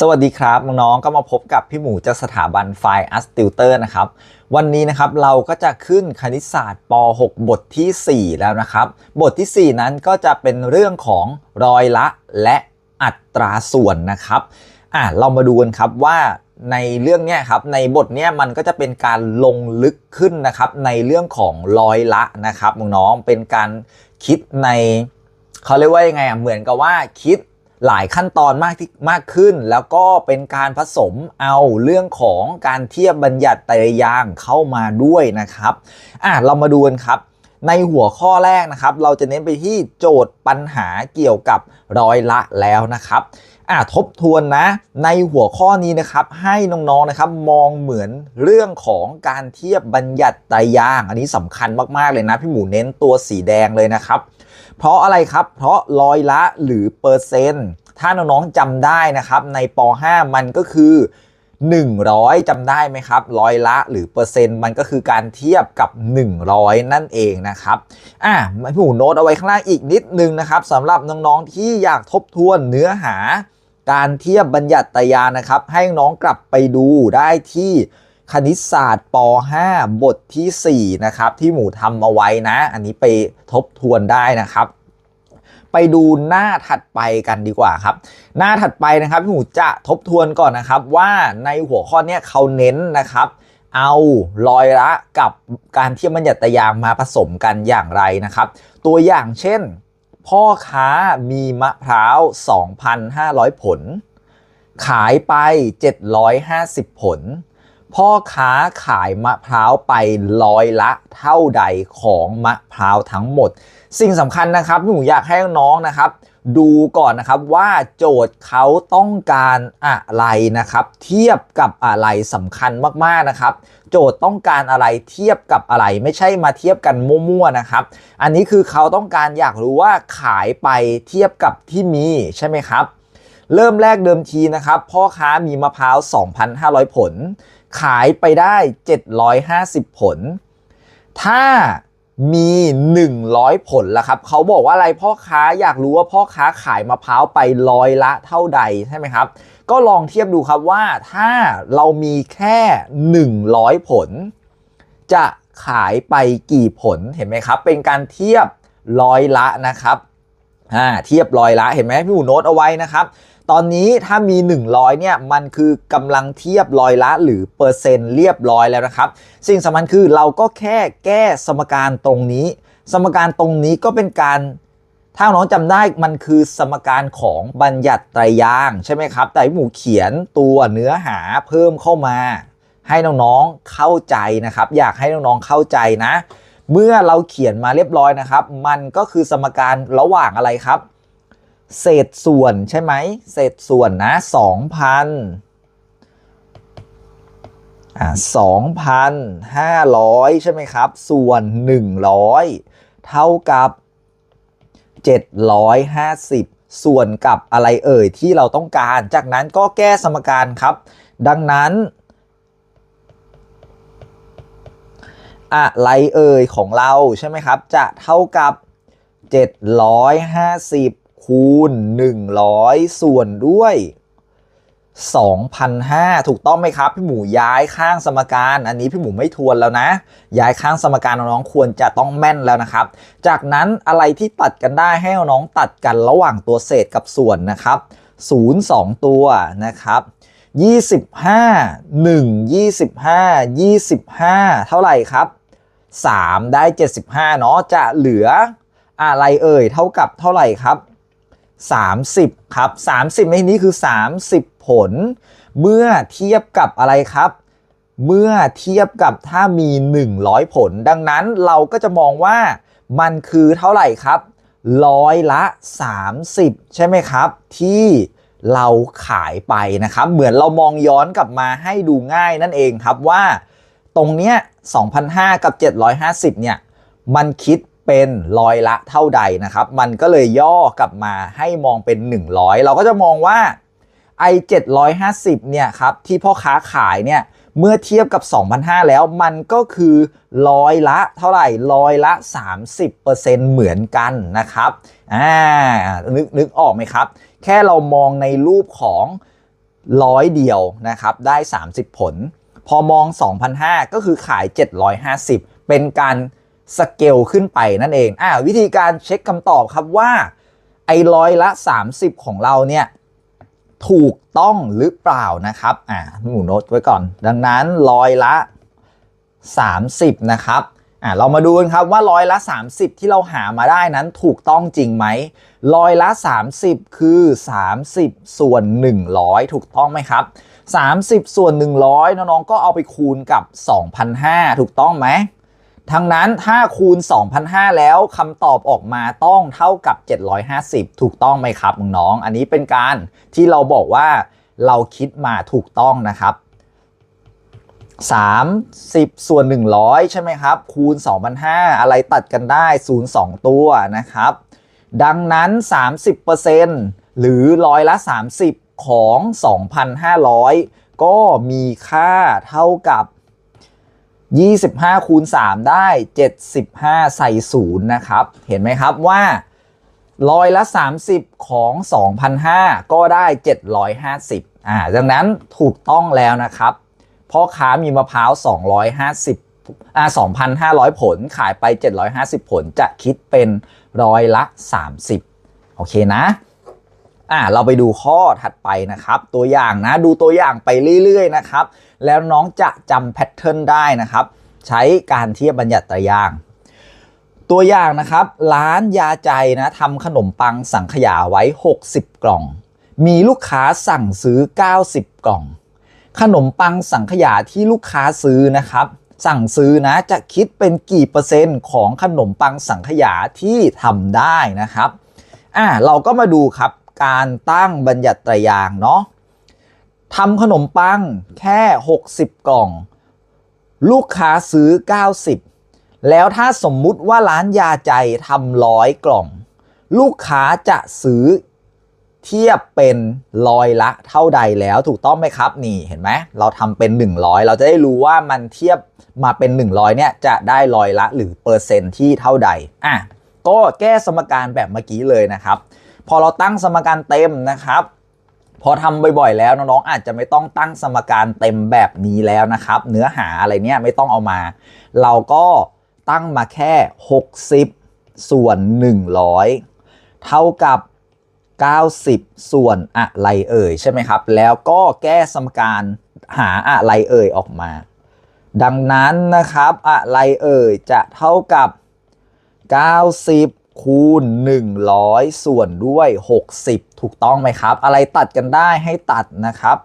สวัสดีครับ น้องๆ ก็มาพบกับพี่หมูจากสถาบันไฟอัสติวเตอร์นะครับ วันนี้นะครับเราก็จะขึ้นคณิตศาสตร์ป .6 บทที่ 4 แล้วนะครับ บทที่ 4 นั้นก็จะเป็นเรื่องของรอยละและอัตราส่วนนะครับอะเรามาดูกันครับว่าในเรื่องเนี้ยครับในบทเนี้ยมันก็จะเป็นการลงลึกขึ้นนะครับ ในเรื่องของรอยละนะครับน้องๆเป็นการคิดในเขาเรียกว่ายังไงอะเหมือนกับว่าคิด หลายขั้นตอนมากที่มากขึ้น แล้วก็เป็นการผสมเอาเรื่องของการเทียบบัญญัติไตรยางเข้ามาด้วยนะครับอะเรามาดูกันครับในหัวข้อแรกนะครับ เราจะเน้นไปที่โจทย์ปัญหาเกี่ยวกับร้อยละแล้วนะครับ อะทบทวนนะในหัวข้อนี้นะครับให้น้องๆนะครับมองเหมือนเรื่องของการเทียบบัญญัติไตรยางอันนี้สำคัญมากๆเลยนะ พี่หมูเน้นตัวสีแดงเลยนะครับ เพราะอะไรครับเพราะร้อยละหรือเปอร์เซ็นต์ถ้าน้องๆจำได้นะครับในป .5 มันก็คือ 100จำได้ไหมครับร้อยละหรือเปอร์เซ็นต์มันก็คือการเทียบกับ 100 นั่นเองนะครับอะพี่หมูโน้ตเอาไว้ข้างล่างอีกนิดนึงนะครับสำหรับน้องๆที่อยากทบทวนเนื้อหา การเทียบบัญญัติยานะครับ ให้น้องกลับไปดูได้ที่คณิตศาสตร์ป .5 บทที่ 4 นะครับ ที่หมูทำเอาไว้นะ อันนี้ไปทบทวนได้นะครับ ไปดูหน้าถัดไปกันดีกว่าครับ หน้าถัดไปนะครับพี่หมูจะทบทวนก่อนนะครับ ว่าในหัวข้อเนี้ยเขาเน้นนะครับ เอารอยละกับการเทียบบัญญัติยางมาผสมกันอย่างไรนะครับ ตัวอย่างเช่น พ่อค้ามีมะพร้าว 2,500 ผล ขายไป 750 ผล พ่อค้าขายมะพร้าวไปร้อยละเท่าใดของมะพร้าวทั้งหมด สิ่งสำคัญนะครับหนูอยากให้น้องนะครับ ดูก่อนนะครับว่าโจทย์เขาต้องการอะไรนะครับ เทียบกับอะไรสำคัญมากๆนะครับ โจทย์ต้องการอะไรเทียบกับอะไรไม่ใช่มาเทียบกันมั่วๆนะครับ อันนี้คือเขาต้องการอยากรู้ว่าขายไปเทียบกับที่มีใช่ไหมครับเริ่มแรกเดิมทีนะครับ พ่อค้ามีมะพร้าว 2,500 ผล ขายไปได้ 750 ผล ถ้า มี 100 ผลละครับ เขาบอกว่าอะไรพ่อค้าอยากรู้ว่าพ่อค้าขายมะพร้าวไปร้อยละเท่าใดใช่ไหมครับ ก็ลองเทียบดูครับว่าถ้าเรามีแค่ 100 ผล จะขายไปกี่ผลเห็นไหมครับ เป็นการเทียบร้อยละนะครับ อ่าเทียบร้อยละเห็นไหมพี่หมูโน้ตเอาไว้นะครับตอนนี้ถ้ามี 100เนี่ยมันคือกำลังเทียบร้อยละหรือเปอร์เซ็นต์เรียบร้อยแล้วนะครับ สิ่งสำคัญคือเราก็แค่แก้สมการตรงนี้ สมการตรงนี้ก็เป็นการ ถ้าน้องจำได้มันคือสมการของบัญญัติไตรยางใช่ไหมครับ แต่พี่หมูเขียนตัวเนื้อหาเพิ่มเข้ามา ให้น้องๆเข้าใจนะครับ อยากให้น้องๆเข้าใจนะ เมื่อเราเขียนมาเรียบร้อยนะครับ มันก็คือสมการระหว่างอะไรครับ เศษส่วนใช่ไหมเศษส่วนนะ2,000อ่า2,500ใช่ไหมครับ ส่วน100เท่ากับ750ส่วนกับอะไรเอ่ยที่เราต้องการ จากนั้นก็แก้สมการครับ ดังนั้น อะไรเอ่ยของเราใช่ไหมครับ จะเท่ากับ 750 คูณ 100 ส่วนด้วย2,500ถูกต้องไหมครับ พี่หมูย้ายข้างสมการ อันนี้พี่หมูไม่ทวนแล้วนะ ย้ายข้างสมการน้องควรจะต้องแม่นแล้วนะครับ จากนั้นอะไรที่ตัดกันได้ให้น้องตัดกันระหว่างตัวเศษกับส่วนนะครับ 0 2 ตัวนะครับ 25 1 25 25 เท่าไหร่ครับ 3 ได้ 75 เนาะจะเหลืออะไรเอ่ยเท่ากับเท่าไหร่ครับ 30 ครับ 30 ในนี้คือ 30 ผล เมื่อเทียบกับอะไรครับ เมื่อเทียบกับถ้ามี 100 ผล ดังนั้นเราก็จะมองว่ามันคือเท่าไหร่ครับร้อยละ 30 ใช่ไหมครับ ที่เราขายไปนะครับ เหมือนเรามองย้อนกลับมาให้ดูง่ายนั่นเองครับว่า ตรงเนี้ย2,500 กับ 750 เนี่ย มันคิดเป็นร้อยละเท่าใดนะครับ มันก็เลยย่อกลับมาให้มองเป็น 100 เราก็จะมองว่าไอ750 เนี่ยครับที่พ่อค้าขายเนี่ยเมื่อเทียบกับ 2,500 แล้วมันก็คือร้อยละเท่าไหร่ร้อยละ 30%เหมือนกันนะครับอ่านึกนึกออกไหมครับ แค่เรามองในรูปของร้อยเดียวนะครับได้ 30 ผล พอมอง 2,500 ก็คือขาย 750 เป็นการสเกลขึ้นไปนั่นเองอ่าวิธีการเช็คคำตอบครับว่า ไอ้ร้อยละ 30 ของเราเนี่ย ถูกต้องหรือเปล่านะครับอ่าหมูโน้ตไว้ก่อน ดังนั้นร้อยละ 30 นะครับอ่าเรามาดูกันครับว่าร้อยละ 30 ที่เราหามาได้นั้นถูกต้องจริงไหม ร้อยละ 30 คือ 30 ส่วน 100 ถูกต้องไหมครับ 30 ส่วน 100 น้องๆ ก็เอาไปคูณกับ 2,500 ถูกต้องไหมทั้งนั้นถ้าคูณ 2,500 แล้วคำตอบออกมาต้องเท่ากับ 750 ถูกต้องไหมครับน้องๆอันนี้เป็นการที่เราบอกว่าเราคิดมาถูกต้องนะครับ 30 ส่วน 100 ใช่ไหมครับ คูณ 2,500 อะไรตัดกันได้ 0 2 ตัวนะครับ ดังนั้น 30%หรือร้อยละ 30 ของ 2,500 ก็มีค่าเท่ากับ 25 คูณ 3 ได้ 75 ใส่0นะครับ เห็นไหมครับว่าร้อยละ 30 ของ 2,500 ก็ได้ 750 อ่า ดังนั้นถูกต้องแล้วนะครับ พ่อค้ามีมะพร้าว 250 อ่า2,500 ผลขายไป 750 ผลจะคิดเป็นร้อยละ 30 โอเคนะอ่าเราไปดูข้อถัดไปนะครับ ตัวอย่างนะดูตัวอย่างไปเรื่อยๆนะครับ แล้วน้องจะจำแพทเทิร์นได้นะครับ ใช้การเทียบบัญญัติตรอย่าง ตัวอย่างนะครับ ร้านยาใจนะทำขนมปังสังขยาไว้ 60 กล่อง มีลูกค้าสั่งซื้อ 90 กล่อง ขนมปังสังขยาที่ลูกค้าซื้อนะครับ สั่งซื้อนะจะคิดเป็นกี่เปอร์เซ็นต์ของขนมปังสังขยาที่ทำได้นะครับอ่าเราก็มาดูครับการตั้งบัญญัติตรอย่างเนาะทำขนมปังแค่ 60 กล่อง ลูกค้าซื้อ 90 แล้วถ้าสมมุติว่าร้านยาใจทำร้อยกล่อง ลูกค้าจะซื้อ เทียบเป็นร้อยละเท่าใดแล้วถูกต้องไหมครับ นี่เห็นไหมเราทำเป็น 100 เราจะได้รู้ว่ามันเทียบมาเป็น 100เนี่ยจะได้ร้อยละหรือเปอร์เซ็นต์ที่เท่าใดอะก็แก้สมการแบบเมื่อกี้เลยนะครับ พอเราตั้งสมการเต็มนะครับ พอทำบ่อยๆแล้วน้องๆอาจจะไม่ต้องตั้งสมการเต็มแบบนี้แล้วนะครับ เนื้อหาอะไรเนี่ยไม่ต้องเอามา เราก็ตั้งมาแค่ 60 ส่วน 100 เท่ากับ 90 ส่วนอะไรเอ่ยใช่ไหมครับ แล้วก็แก้สมการหาอะไรเอ่ยออกมา ดังนั้นนะครับอะไรเอ่ยจะเท่ากับ 90 คูณ 100 ส่วนด้วย 60 ถูกต้องไหมครับ อะไรตัดกันได้ให้ตัดนะครับ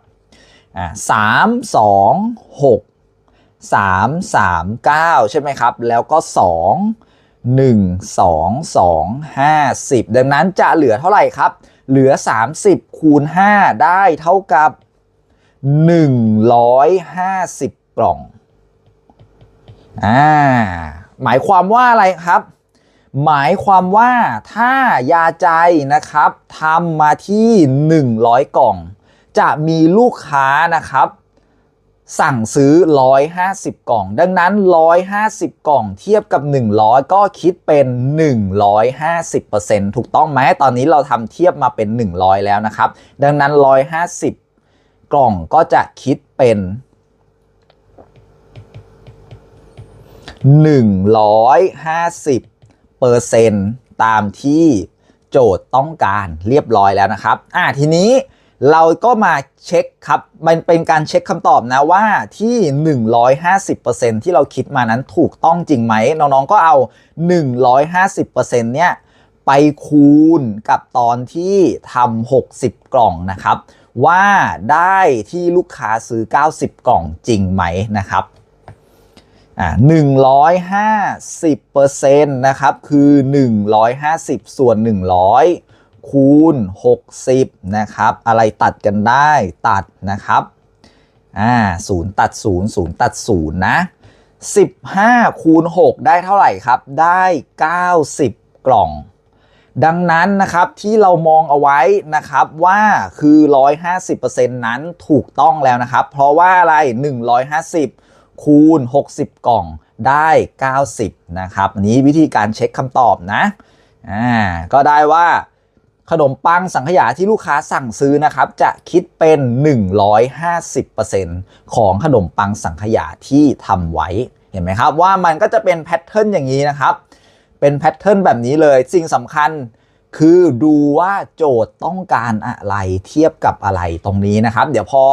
อ่าสามสองหกสามสามเก้าใช่ไหมครับ แล้วก็2 1 2 2 50 ดังนั้นจะเหลือเท่าไหร่ครับ เหลือ 30 คูณ 5 ได้เท่ากับ 150กล่องอ่าหมายความว่าอะไรครับ หมายความว่าถ้ายาใจนะครับทำมาที่ 100 กล่อง จะมีลูกค้านะครับ สั่งซื้อ 150 กล่อง ดังนั้น 150 กล่องเทียบกับ 100 ก็คิดเป็น 150%ถูกต้องไหมตอนนี้เราทำเทียบมาเป็น 100 แล้วนะครับ ดังนั้น 150 กล่องก็จะคิดเป็น 150เปอร์เซ็นต์ตามที่โจทย์ต้องการเรียบร้อยแล้วนะครับ อ่าทีนี้ เราก็มาเช็คครับ มันเป็นการเช็คคำตอบนะว่าที่ 150%ที่เราคิดมานั้นถูกต้องจริงไหมน้องๆก็เอา 150%เนี่ยไปคูณกับตอนที่ทำ60 กล่องนะครับ ว่าได้ที่ลูกค้าซื้อ 90 กล่องจริงไหมนะครับหนึ่งร้อยห้าสิบเปอร์เซ็นต์นะครับ คือหนึ่งร้อยห้าสิบส่วนหนึ่งร้อย คูณหกสิบนะครับ อะไรตัดกันได้ตัดนะครับอ่าศูนย์ตัดศูนย์ศูนย์ตัดศูนย์นะสิบห้าคูณหกได้เท่าไหร่ครับ ได้เก้าสิบกล่อง ดังนั้นนะครับที่เรามองเอาไว้นะครับว่าคือ 150%นั้นถูกต้องแล้วนะครับ เพราะว่าอะไร 150 คูณ 60 กล่องได้ 90 นะครับนนี้วิธีการเช็คคำตอบนะ อ่า ก็ได้ว่า ขนมปังสังขยาที่ลูกค้าสั่งซื้อนะครับ จะคิดเป็น 150%ของขนมปังสังขยาที่ทำไว้ เห็นไหมครับ ว่ามันก็จะเป็นแพทเทิร์นอย่างนี้นะครับ เป็นแพทเทิร์นแบบนี้เลย สิ่งสำคัญคือดูว่าโจทย์ต้องการอะไรเทียบกับอะไรตรงนี้นะครับ เดี๋ยวพอ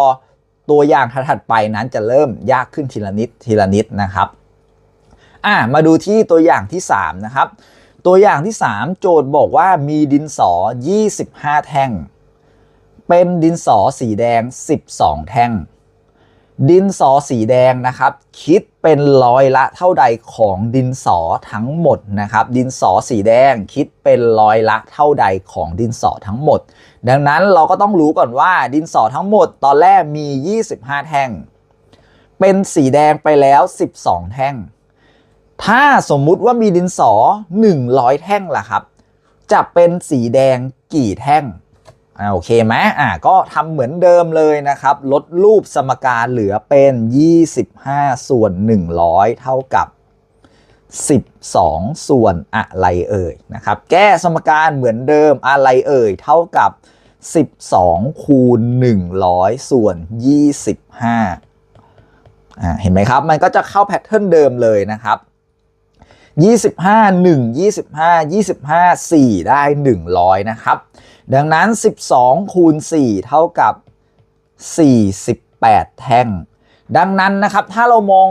ตัวอย่างถัดไปนั้นจะเริ่มยากขึ้นทีละนิดทีละนิดนะครับอะมาดูที่ตัวอย่างที่ 3 นะครับ ตัวอย่างที่ 3 โจทย์บอกว่ามีดินสอ 25 แท่ง เป็นดินสอสีแดง 12 แท่ง ดินสอสีแดงนะครับ คิดเป็นร้อยละเท่าใดของดินสอทั้งหมดนะครับ ดินสอสีแดงคิดเป็นร้อยละเท่าใดของดินสอทั้งหมด ดังนั้นเราก็ต้องรู้ก่อนว่าดินสอทั้งหมดตอนแรกมี 25 แท่ง เป็นสีแดงไปแล้ว 12 แท่ง ถ้าสมมุติว่ามีดินสอ 100 แท่งล่ะครับ จะเป็นสีแดงกี่แท่งอ่าโอเคไหมอ่าก็ทำเหมือนเดิมเลยนะครับ ลดรูปสมการเหลือเป็น 25 ส่วน 100 เท่ากับ 12 ส่วนอะไรเอ่ยนะครับ แก้สมการเหมือนเดิมอะไรเอ่ยเท่ากับ 12 คูณ 100 ส่วน 25อ่าเห็นไหมครับ มันก็จะเข้าแพทเทิร์นเดิมเลยนะครับ 25 1 25 25 4 ได้ 100 นะครับ ดังนั้น 12 คูณ 4 เท่ากับ 48 แท่ง ดังนั้นนะครับ ถ้าเรามอง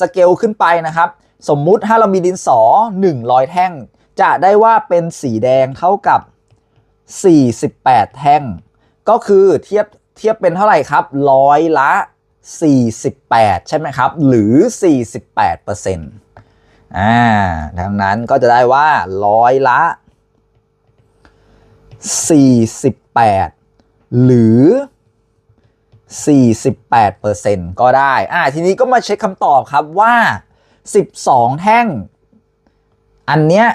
สเกลขึ้นไปนะครับ สมมุติถ้าเรามีดินสอ 100 แท่ง จะได้ว่าเป็นสีแดงเท่ากับ 48 แท่ง ก็คือเทียบเทียบเป็นเท่าไหร่ครับร้อยละ 48 ใช่ไหมครับ หรือ 48%เปอร์เซ็นต์ อ่าดังนั้นก็จะได้ว่าร้อยละ 48 หรือ 48%ก็ได้ อ่า ทีนี้ก็มาเช็คคำตอบครับว่า 12 แท่ง อันเนี้ย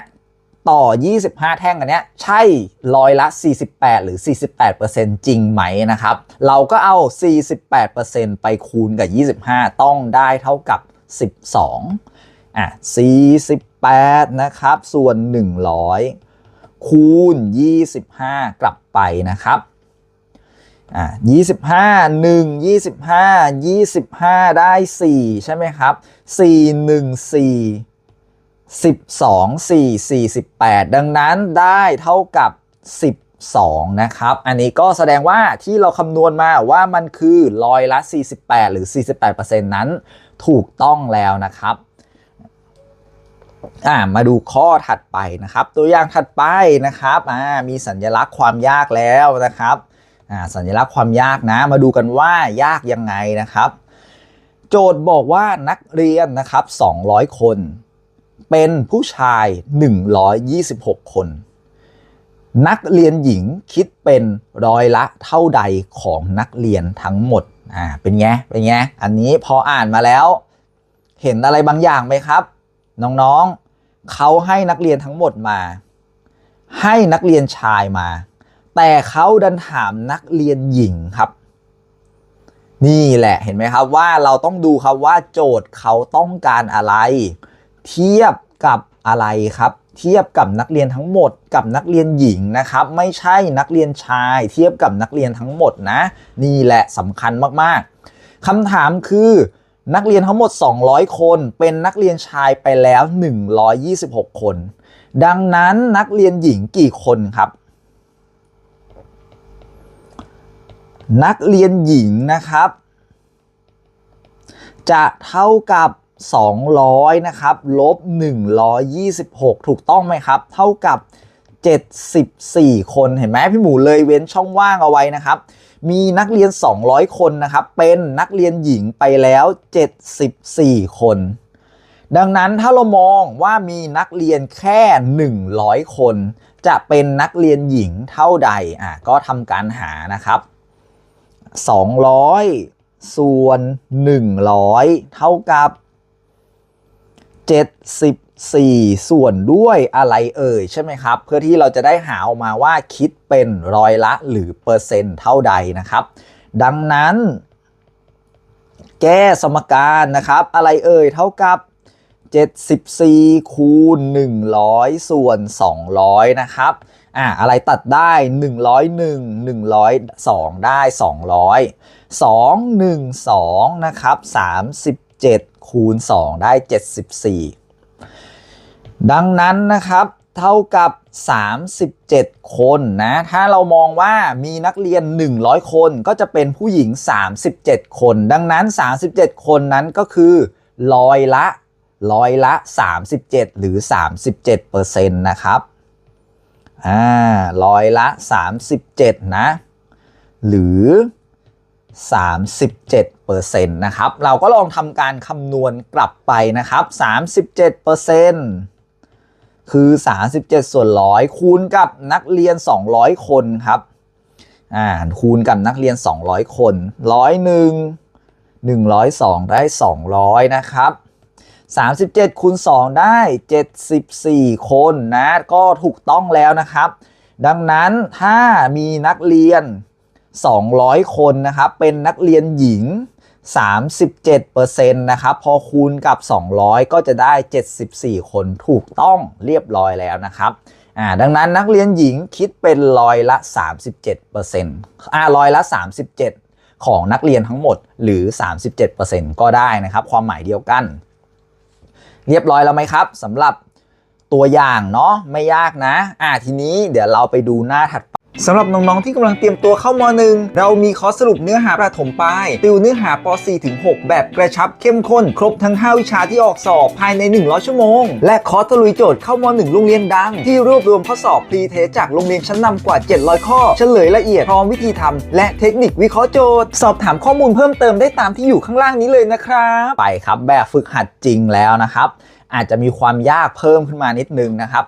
ต่อ 25 แท่งอันเนี้ยใช่ร้อยละ 48 หรือ 48%จริงไหมนะครับ เราก็เอา 48%ไปคูณกับ 25 ต้องได้เท่ากับ 12 อะ48 นะครับ ส่วน 100 คูณ 25 กลับไปนะครับอะ25 1 25 25 ได้ 4 ใช่ไหมครับ 4 1 4 12 4 48 ดังนั้นได้เท่ากับ 12 นะครับ อันนี้ก็แสดงว่าที่เราคำนวณมาว่ามันคือร้อยละ 48 หรือ 48%นั้นถูกต้องแล้วนะครับ อ่ามาดูข้อถัดไปนะครับ ตัวอย่างถัดไปนะครับอ่ามีสัญลักษณ์ความยากแล้วนะครับอ่าสัญลักษณ์ความยากนะ มาดูกันว่ายากยังไงนะครับ โจทย์บอกว่านักเรียนนะครับ 200 คน เป็นผู้ชาย 126 คน นักเรียนหญิงคิดเป็นร้อยละเท่าใดของนักเรียนทั้งหมดอ่าเป็นไงเป็นไงอันนี้พออ่านมาแล้ว เห็นอะไรบางอย่างไหมครับ น้องๆเขาให้นักเรียนทั้งหมดมา ให้นักเรียนชายมา แต่เขาดันถามนักเรียนหญิงครับ นี่แหละเห็นไหมครับว่าเราต้องดูครับว่าโจทย์เขาต้องการอะไร เทียบกับอะไรครับเทียบกับนักเรียนทั้งหมดกับนักเรียนหญิงนะครับ ไม่ใช่นักเรียนชาย เทียบกับนักเรียนทั้งหมดนะ นี่แหละสำคัญมากๆคำถามคือ นักเรียนทั้งหมด 200 คน เป็นนักเรียนชายไปแล้ว 126 คน ดังนั้นนักเรียนหญิงกี่คนครับ นักเรียนหญิงนะครับ จะเท่ากับ 200 นะครับ ลบ 126 ถูกต้องไหมครับ เท่ากับ 74 คน เห็นไหมพี่หมูเลยเว้นช่องว่างเอาไว้นะครับ มีนักเรียน 200 คนนะครับ เป็นนักเรียนหญิงไปแล้ว 74 คน ดังนั้นถ้าเรามองว่ามีนักเรียนแค่ 100 คน จะเป็นนักเรียนหญิงเท่าใดอะก็ทำการหานะครับ 200 ส่วน 100 เท่ากับ 74 ส่วนด้วยอะไรเอ่ยใช่ไหมครับ เพื่อที่เราจะได้หาออกมาว่าคิดเป็นร้อยละหรือเปอร์เซ็นต์เท่าใดนะครับ ดังนั้น แก้สมการนะครับ อะไรเอ่ยเท่ากับ 74 คูณ 100 ส่วน 200 นะครับอะอะไรตัดได้ 101 102 ได้ 200 2 1 2 นะครับ 37 คูณ 2 ได้ 74 ดังนั้นนะครับเท่ากับ 37 คนนะ ถ้าเรามองว่ามีนักเรียน 100 คนก็จะเป็นผู้หญิง 37 คน ดังนั้น 37 คนนั้นก็คือร้อยละร้อยละ 37 หรือ 37เปอร์เซ็นต์นะครับอ่าร้อยละ 37 นะ หรือ 37เปอร์เซ็นต์นะครับ เราก็ลองทำการคำนวณกลับไปนะครับ 37เปอร์เซ็นต์ คือ 37 ส่วนร้อยคูณกับนักเรียน 200 คนครับอ่าคูณกับนักเรียน 200 คนร้อยหนึ่ง102 ได้ 200 นะครับ 37คูณ2ได้ 74 คนนะก็ถูกต้องแล้วนะครับ ดังนั้นถ้ามีนักเรียน 200 คนนะครับ เป็นนักเรียนหญิง 37%นะครับ พอคูณกับ 200 ก็จะได้ 74 คนถูกต้องเรียบร้อยแล้วนะครับอ่าดังนั้นนักเรียนหญิงคิดเป็นร้อยละ 37%อ่าร้อยละ 37 ของนักเรียนทั้งหมดหรือ 37%ก็ได้นะครับ ความหมายเดียวกัน เรียบร้อยแล้วไหมครับสำหรับตัวอย่างเนาะไม่ยากนะอ่าทีนี้เดี๋ยวเราไปดูหน้าถัดไป สำหรับน้องๆที่กำลังเตรียมตัวเข้ามหนึ่งเรามีคอร์สสรุปเนื้อหาประถมปลายติวเนื้อหาป .4 ถึง 6 แบบกระชับเข้มข้น ครบทั้ง 5 วิชาที่ออกสอบภายใน 100 ชั่วโมง และคอร์สตะลุยโจทย์เข้าม1โรงเรียนดัง ที่รวบรวมข้อสอบพรีเทสจากโรงเรียนชั้นนำกว่า 700 ข้อ เฉลยละเอียดพร้อมวิธีทำและเทคนิควิเคราะห์โจทย์ สอบถามข้อมูลเพิ่มเติมได้ตามที่อยู่ข้างล่างนี้เลยนะครับไปครับแบบฝึกหัดจริงแล้วนะครับอาจจะมีความยากเพิ่มขึ้นมานิดนึงนะครับ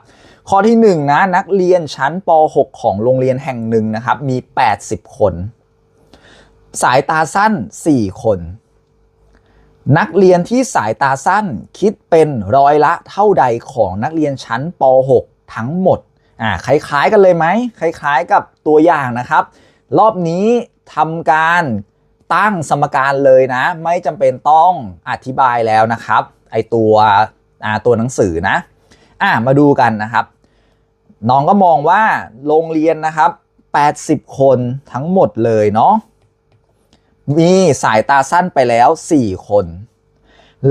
ข้อที่1นงนะนักเรียนชั้นป .6 ของโรงเรียนแห่งหนึ่งนะครับมี 80 คน สายตาสั้น 4 คน นักเรียนที่สายตาสั้นคิดเป็นร้อยละเท่าใดของนักเรียนชั้นป .6 ทั้งหมดอ่าคล้ายๆกันเลยไหมคล้ายๆกับตัวอย่างนะครับ รอบนี้ทำการตั้งสมการเลยนะ ไม่จำเป็นต้องอธิบายแล้วนะครับไอตัวตัวหนังสือนะ อ่ามาดูกันนะครับ น้องก็มองว่าโรงเรียนนะครับ 80 คนทั้งหมดเลยเนาะมีสายตาสั้นไปแล้ว 4 คน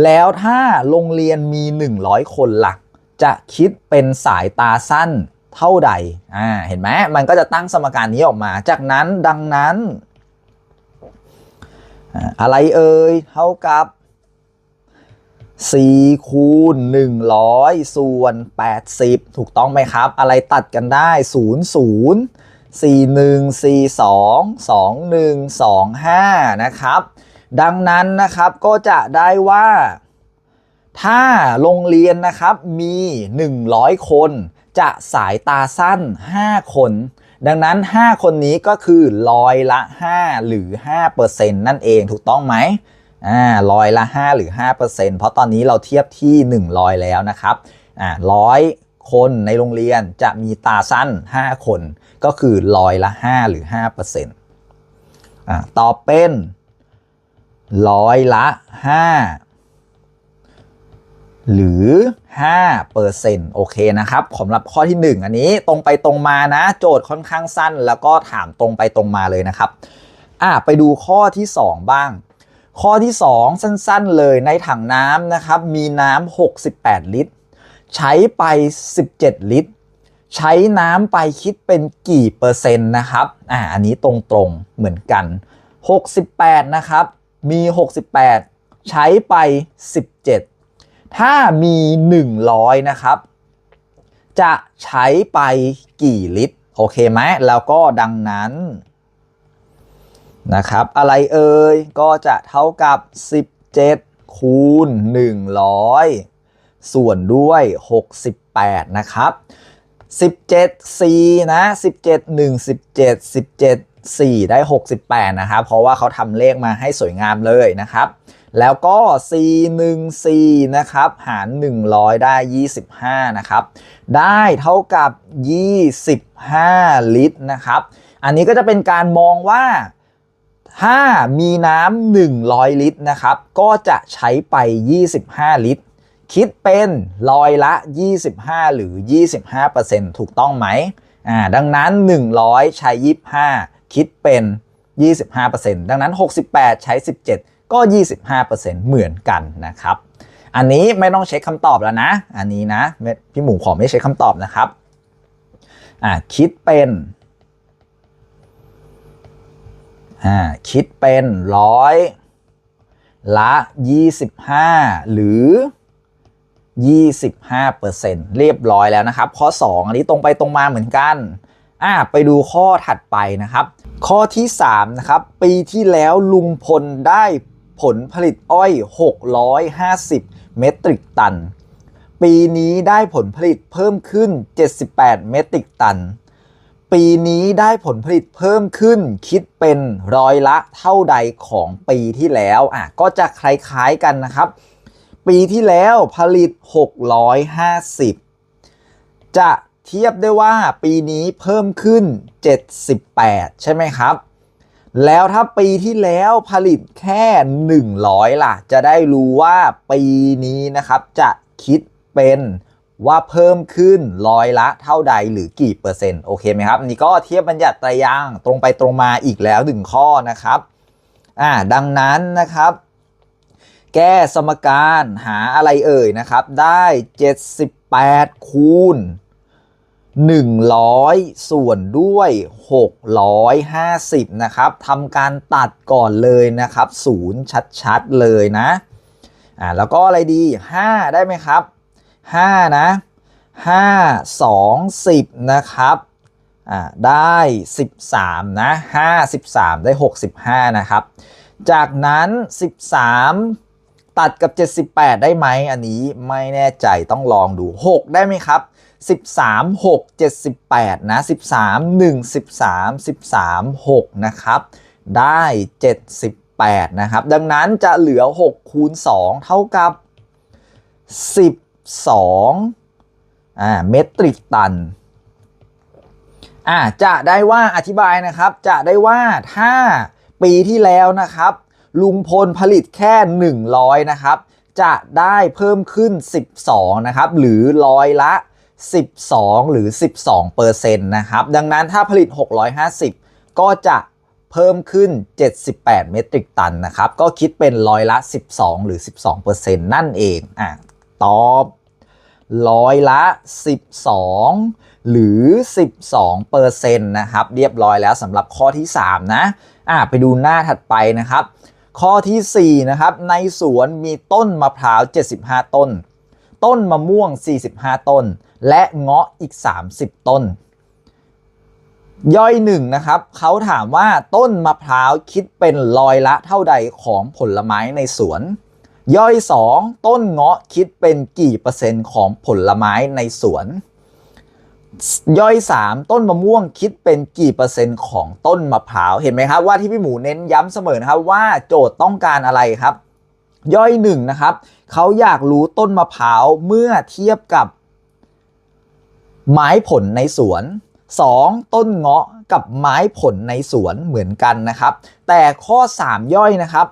แล้วถ้าโรงเรียนมี 100 คนหลัก จะคิดเป็นสายตาสั้นเท่าใด อ่า เห็นไหม มันก็จะตั้งสมการนี้ออกมา จากนั้นดังนั้น อะไรเอ่ย เท่ากับ 4คูณ100 ส่วน 80 ถูกต้องไหมครับ อะไรตัดกันได้ 0 0 4 1 4 2 2 1 2 5 นะครับ ดังนั้นนะครับก็จะได้ว่า ถ้าโรงเรียนนะครับมี 100 คน จะสายตาสั้น 5 คน ดังนั้น 5 คนนี้ก็คือร้อยละ 5 หรือ5%นั่นเองถูกต้องไหม อ่าร้อยละ 5 หรือ 5%เพราะตอนนี้เราเทียบที่ 100 แล้วนะครับอ่าร้อยคนในโรงเรียนจะมีตาสั้น 5 คน ก็คือร้อยละ 5 หรือ5%อ่าต่อเป็นร้อยละ 5 หรือ5%โอเคนะครับสำหรับข้อที่ 1 อันนี้ตรงไปตรงมานะ โจทย์ค่อนข้างสั้น แล้วก็ถามตรงไปตรงมาเลยนะครับอ่าไปดูข้อที่ 2 บ้าง ข้อที่ 2 สั้นๆเลยในถังน้ำนะครับ มีน้ำ68 ลิตร ใช้ไป 17 ลิตร ใช้น้ำไปคิดเป็นกี่เปอร์เซ็นต์นะครับอ่าอันนี้ตรงๆเหมือนกัน 68 นะครับ มี 68 ใช้ไป 17 ถ้ามี 100 นะครับ จะใช้ไปกี่ลิตร โอเคไหมแล้วก็ดังนั้น นะครับ อะไรเอ่ย ก็จะเท่ากับ 17 คูณ 100 ส่วนด้วย 68 นะครับ 17 4 นะ 17 1 17 17 4 ได้ 68 นะครับ เพราะว่าเขาทำเลขมาให้สวยงามเลยนะครับ แล้วก็ 4 1 4 นะครับ หาร 100 ได้ 25 นะครับ ได้เท่ากับ 25 ลิตรนะครับ อันนี้ก็จะเป็นการมองว่า ถ้ามีน้ำ100 ลิตรนะครับ ก็จะใช้ไป 25 ลิตร คิดเป็นร้อยละ 25 หรือ 25%ถูกต้องไหมอ่าดังนั้น 100 ใช้ 25 คิดเป็น 25%ดังนั้น 68 ใช้ 17 ก็ 25%เหมือนกันนะครับ อันนี้ไม่ต้องเช็คคำตอบแล้วนะ อันนี้นะ พี่หมูขอไม่เช็คคำตอบนะครับอ่าคิดเป็น อ่าคิดเป็นร้อยละ 25 หรือ 25%เรียบร้อยแล้วนะครับ ข้อ 2 อันนี้ตรงไปตรงมาเหมือนกันอ่าไปดูข้อถัดไปนะครับ ข้อที่ 3 นะครับ ปีที่แล้วลุงพลได้ผลผลิตอ้อย 650 เมตริกตัน ปีนี้ได้ผลผลิตเพิ่มขึ้น 78 เมตริกตัน ปีนี้ได้ผลผลิตเพิ่มขึ้นคิดเป็นร้อยละเท่าใดของปีที่แล้วอะก็จะคล้ายๆกันนะครับ ปีที่แล้วผลิต 650 จะเทียบได้ว่าปีนี้เพิ่มขึ้น 78 ใช่ไหมครับ แล้วถ้าปีที่แล้วผลิตแค่ 100 ล่ะ จะได้รู้ว่าปีนี้นะครับจะคิดเป็น ว่าเพิ่มขึ้นร้อยละเท่าใดหรือกี่เปอร์เซ็นต์โอเคไหมครับนี่ก็เทียบบัญญัติตรยางตรงไปตรงมาอีกแล้วหนึ่งข้อนะครับอ่าดังนั้นนะครับ แก้สมการหาอะไรเอ่ยนะครับ ได้ 78 คูณ 100 ส่วนด้วย 650 นะครับทำการตัดก่อนเลยนะครับศูนย์ชัดๆ เลยนะอ่าแล้วก็อะไรดี 5 ได้ไหมครับ 5 นะ 5 2 10 นะครับอ่าได้ 13 นะ 5 13 ได้ 65 นะครับ จากนั้น 13 ตัดกับ 78 ได้ไหมอันนี้ไม่แน่ใจต้องลองดู 6 ได้ไหมครับ 13 6 78 นะ 13 1 13 13 6 นะครับ ได้ 78 นะครับ ดังนั้นจะเหลือ 6 คูณ 2 เท่ากับ 2อ่าเมตริกตันอ่าจะได้ว่าอธิบายนะครับ จะได้ว่าถ้าปีที่แล้วนะครับ ลุงพลผลิตแค่ 100 นะครับ จะได้เพิ่มขึ้น 12 นะครับ หรือร้อยละ 12 หรือ 12เปอร์เซ็นต์นะครับ ดังนั้นถ้าผลิต 650 ก็จะเพิ่มขึ้น 78 เมตริกตันนะครับ ก็คิดเป็นร้อยละ 12 หรือ 12เปอร์เซ็นต์นั่นเองอะตอบ ร้อยละ 12 หรือ 12เปอร์เซ็นต์นะครับ เรียบร้อยแล้วสำหรับข้อที่ 3 นะอะไปดูหน้าถัดไปนะครับ ข้อที่ 4 นะครับ ในสวนมีต้นมะพร้าว 75 ต้น ต้นมะม่วง 45 ต้น และเงาะอีก 30 ต้น ย่อยหนึ่งนะครับ เขาถามว่าต้นมะพร้าวคิดเป็นร้อยละเท่าใดของผลไม้ในสวน ย่อย 2 ต้นเงาะคิดเป็นกี่เปอร์เซ็นต์ของผลไม้ในสวน ย่อย 3 ต้นมะม่วงคิดเป็นกี่เปอร์เซ็นต์ของต้นมะพร้าวเห็นไหมครับว่าที่พี่หมูเน้นย้ำเสมอนะครับว่าโจทย์ต้องการอะไรครับ ย่อยหนึ่งนะครับเขาอยากรู้ต้นมะพร้าวเมื่อเทียบกับ ไม้ผลในสวน 2. ต้นเงาะกับไม้ผลในสวนเหมือนกันนะครับ แต่ข้อ 3 ย่อยนะครับ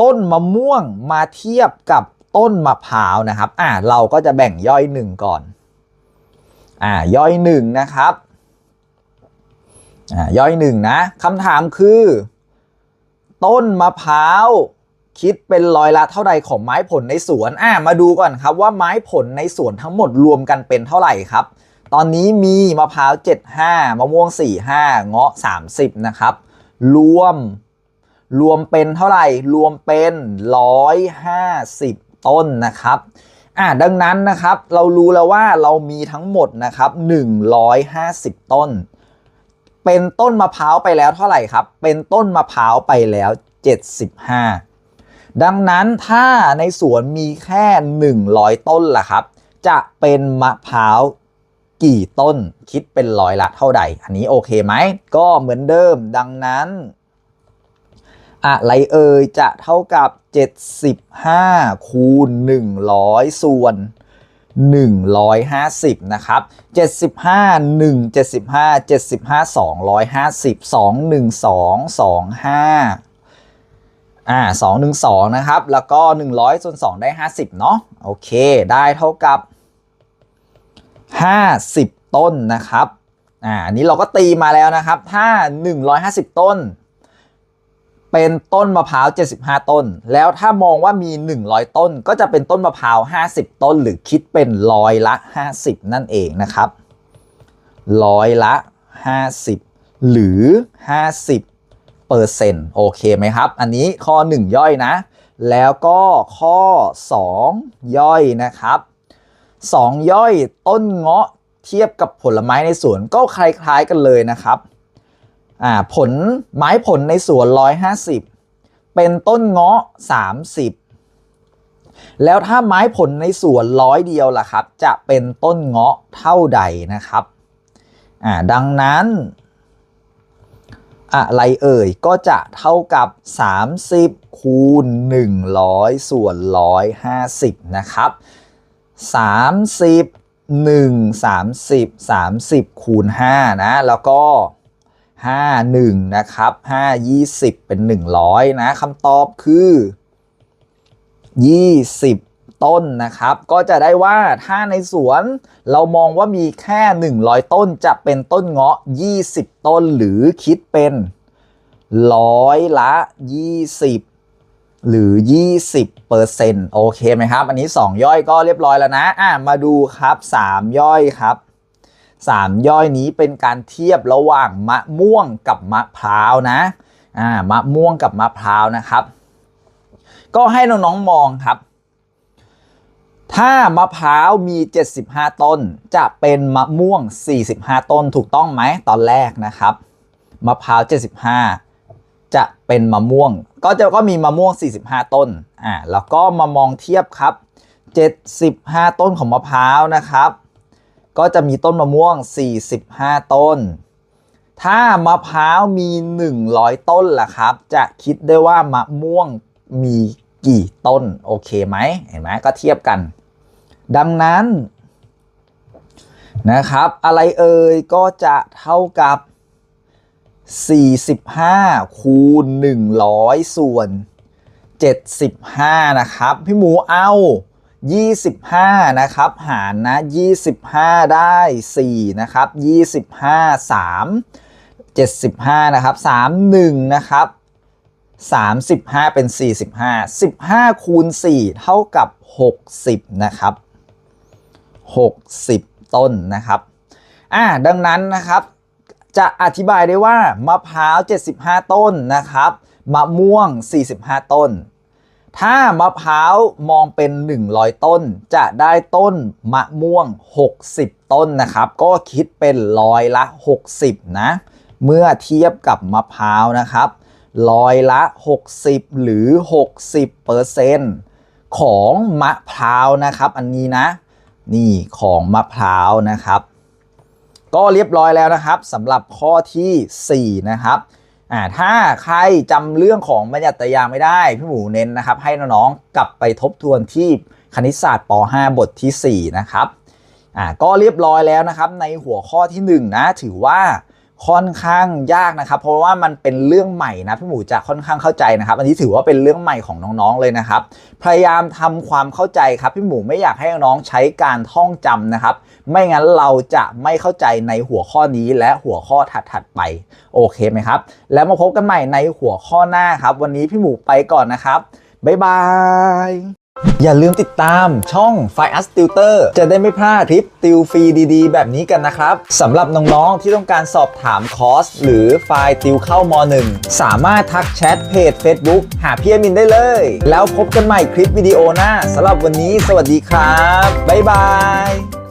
ต้นมะม่วงมาเทียบกับต้นมะพร้าวนะครับ อ่าเราก็จะแบ่งย่อยหนึ่งก่อน อ่าย่อยหนึ่งนะครับ อ่าย่อยหนึ่งนะคำถามคือ ต้นมะพร้าวคิดเป็นร้อยละเท่าใดของไม้ผลในสวน อ่ามาดูก่อนครับว่าไม้ผลในสวนทั้งหมดรวมกันเป็นเท่าไหร่ครับ ตอนนี้มีมะพร้าว 75 มะม่วง 45 เงาะ 30 นะครับ รวม รวมเป็นเท่าไหร่ รวมเป็น 150 ต้นนะครับอ่าดังนั้นนะครับเรารู้แล้วว่าเรามีทั้งหมดนะครับ 150 ต้น เป็นต้นมะพร้าวไปแล้วเท่าไหร่ครับ เป็นต้นมะพร้าวไปแล้ว 75 ดังนั้นถ้าในสวนมีแค่ 100 ต้นล่ะครับ จะเป็นมะพร้าวกี่ต้นคิดเป็นร้อยละเท่าใด อันนี้โอเคไหม ก็เหมือนเดิมดังนั้น อะไรเอ่ยจะเท่ากับ 75 คูณ 100 ส่วน 150 นะครับ 75 1 75 75 250 212 25อ่า212 นะครับ แล้วก็ 100 ส่วน 2 ได้ 50 เนาะโอเค ได้เท่ากับ 50 ต้นนะครับอ่าอันนี้เราก็ตีมาแล้วนะครับ ถ้า 150 ต้น เป็นต้นมะพร้าว 75 ต้น แล้วถ้ามองว่ามี 100 ต้น ก็จะเป็นต้นมะพร้าว 50 ต้น หรือคิดเป็นร้อยละ 50 นั่นเองนะครับร้อยละ 50 หรือ 50เปอร์เซ็นต์โอเคไหมครับ อันนี้ข้อ 1 ย่อยนะ แล้วก็ข้อ 2 ย่อยนะครับ 2 ย่อยต้นเงาะเทียบกับผลไม้ในสวนก็คล้ายๆกันเลยนะครับ อ่าผลไม้ผลในสวน 150 เป็นต้นเงาะ 30 แล้วถ้าไม้ผลในสวนร้อยเดียวล่ะครับ จะเป็นต้นเงาะเท่าใดนะครับอ่าดังนั้นอะไรเอ่ยก็จะเท่ากับ 30 คูณ 100 ส่วน 150 นะครับ 30 1 30 30 คูณ 5 นะ แล้วก็ 5 1 นะครับ 5 20 เป็น 100 นะคำตอบคือ 20 ต้นนะครับ ก็จะได้ว่าถ้าในสวนเรามองว่ามีแค่ 100 ต้นจะเป็นต้นเงาะ 20 ต้นหรือคิดเป็นร้อยละ 20 หรือ 20เปอร์เซ็นต์โอเคไหมครับ อันนี้ 2 ย่อยก็เรียบร้อยแล้วนะ อะ มาดูครับ 3 ย่อยครับ 3 ย่อยนี้เป็นการเทียบระหว่างมะม่วงกับมะพร้าวนะอ่ามะม่วงกับมะพร้าวนะครับ ก็ให้น้องๆมองครับ ถ้ามะพร้าวมี 75 ต้น จะเป็นมะม่วง 45 ต้นถูกต้องไหมตอนแรกนะครับมะพร้าว 75 จะเป็นมะม่วง ก็จะก็มีมะม่วง 45 ต้นอ่าแล้วก็มามองเทียบครับ 75 ต้นของมะพร้าวนะครับ ก็จะมีต้นมะม่วง 45 ต้น ถ้ามะพร้าวมี 100 ต้นล่ะครับ จะคิดได้ว่ามะม่วงมีกี่ต้น โอเคไหมเห็นไหมก็เทียบกัน ดังนั้นนะครับ อะไรเอ่ยก็จะเท่ากับ 45 คูณ 100 ส่วน 75 นะครับ พี่หมูเอา 25 นะครับ หารนะ 25 ได้ 4 นะครับ 25 3 75 นะครับ 31 นะครับ 35 เป็น 45 15 คูณ 4 เท่ากับ 60 นะครับ 60 ต้นนะครับ อ่า ดังนั้นนะครับ จะอธิบายได้ว่ามะพร้าว 75 ต้นนะครับ มะม่วง 45 ต้น ถ้ามะพร้าวมองเป็น 100 ต้น จะได้ต้นมะม่วง 60 ต้นนะครับ ก็คิดเป็นร้อยละ 60 นะ เมื่อเทียบกับมะพร้าวนะครับร้อยละ 60 หรือ 60เปอร์เซนต์ของมะพร้าวนะครับ อันนี้นะ นี่ของมะพร้าวนะครับ ก็เรียบร้อยแล้วนะครับสำหรับข้อทีสี่4 นะครับ อ่าถ้าใครจำเรื่องของบัญญัติยาไม่ได้ พี่หมูเน้นนะครับ ให้น้องๆกลับไปทบทวนที่คณิตศาสตร์ป .5 บทที่ 4 นะครับอ่าก็เรียบร้อยแล้วนะครับ ในหัวข้อที่ 1 นะ ถือว่า ค่อนข้างยากนะครับ เพราะว่ามันเป็นเรื่องใหม่นะพี่หมูจะค่อนข้างเข้าใจนะครับ อันนี้ถือว่าเป็นเรื่องใหม่ของน้องๆเลยนะครับ พยายามทำความเข้าใจครับพี่หมูไม่อยากให้น้องๆใช้การท่องจำนะครับ ไม่งั้นเราจะไม่เข้าใจในหัวข้อนี้และหัวข้อถัดๆไปโอเคไหมครับ แล้วมาพบกันใหม่ในหัวข้อหน้าครับ วันนี้พี่หมูไปก่อนนะครับบ๊ายบาย อย่าลืมติดตามช่อง f i a s Tutor จะได้ไม่พลาดทริปติวฟรีดีๆ แบบนี้กันนะครับสำหรับน้องๆ ที่ต้องการสอบถามคอร์ส หรือไฟล์ติวเข้าม1สามารถทักแชทเพจ Facebook หาพี่อมินได้เลย แล้วพบกันใหม่คลิปวิดีโอหน้าสำหรับวันนี้สวัสดีครับ บ๊ายบาย